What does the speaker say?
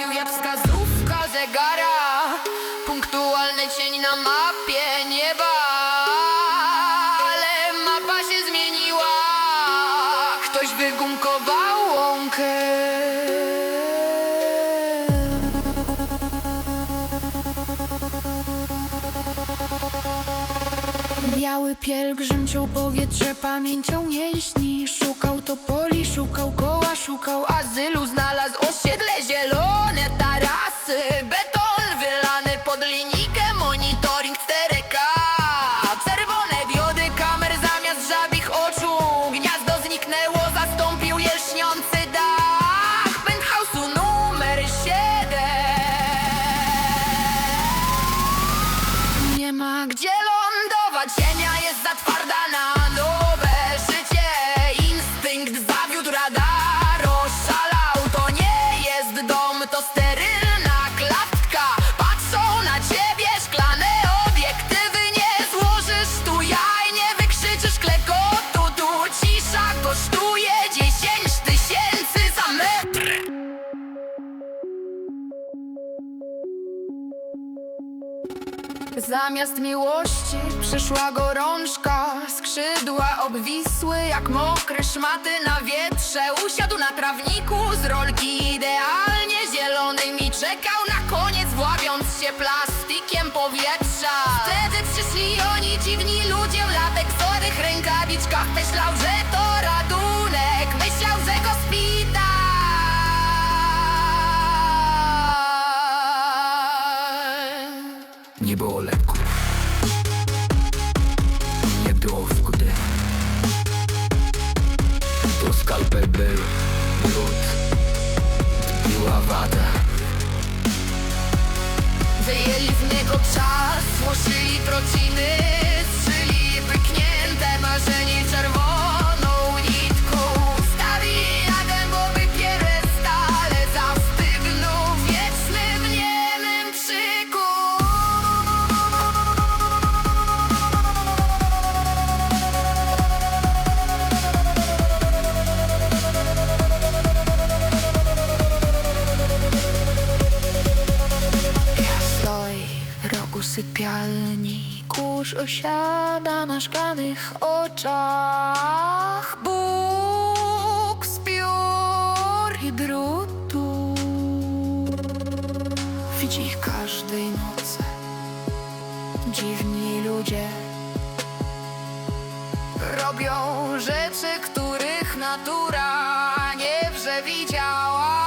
jak wskazówka zegara. Punktualny cień na mapie nieba. Ale mapa się zmieniła. Ktoś wygumkował łąkę. Biały pielgrzym ciął powietrze pamięcią jeśni Szukał topoli, szukał koła, szukał azylu. Ziemia jest za twarda na nowe Zamiast miłości przyszła gorączka Skrzydła obwisły jak mokre szmaty na wietrze. Usiadł na trawniku z rolki idealnie zielonym I czekał na koniec wławiąc się plastikiem powietrza. Wtedy przyszli oni dziwni ludzie w lateksowych rękawiczkach. Myślał, że to Nie było lekko. Nie było wody To skalpel był Brud Była wada. Wyjęli w niego czas, włożyli trociny sypialni Kurz osiada na szklanych oczach. Bóg z piór i drutu Widzi ich każdej nocy. Dziwni ludzie Robią rzeczy, których natura nie przewidziała.